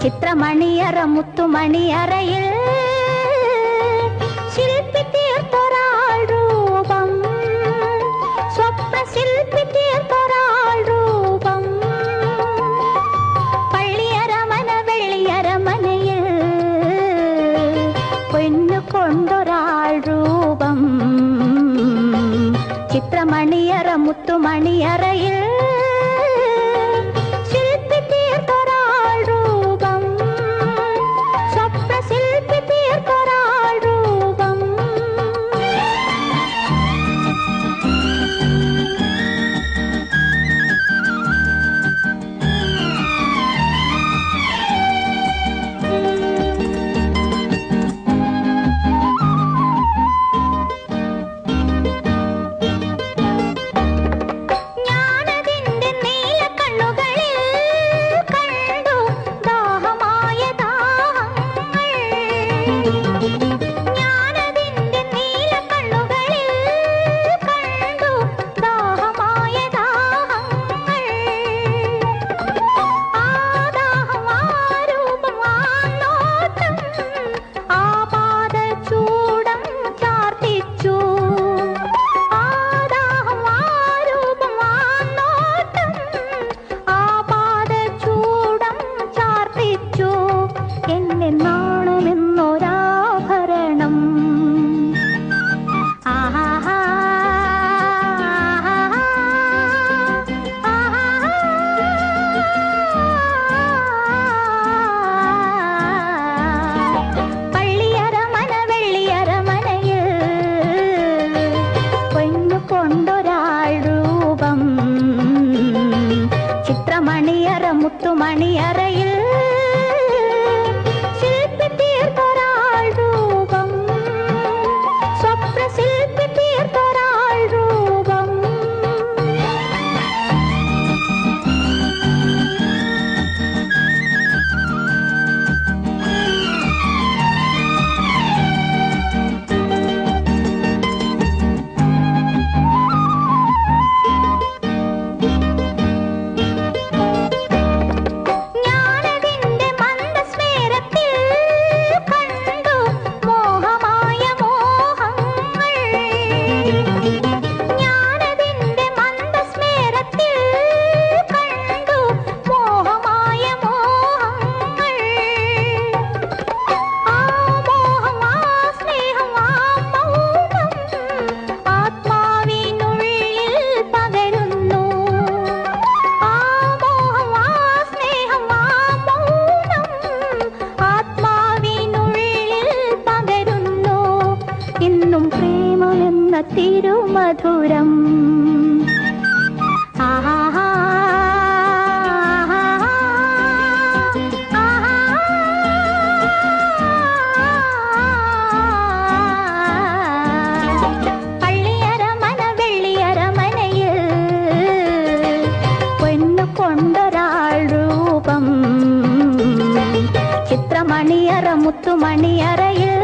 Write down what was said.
சித்திரமணி அற முத்துமணி அறையில் சில்பி தீர்த்தொராள் ரூபம். சொப்ன சில்பி தீர்த்தொராள் ரூபம். பள்ளியரமன வெள்ளியரமனையில் பெண்ணு கொண்டொராள் ரூபம். சித்திரமணி மணி ഇന്നും പ്രേമമെന്ന തിരുമധുരം കൊണ്ടൊരാൾ രൂപം ചിത്രമണിയറ മുത്തുമണിയറയിൽ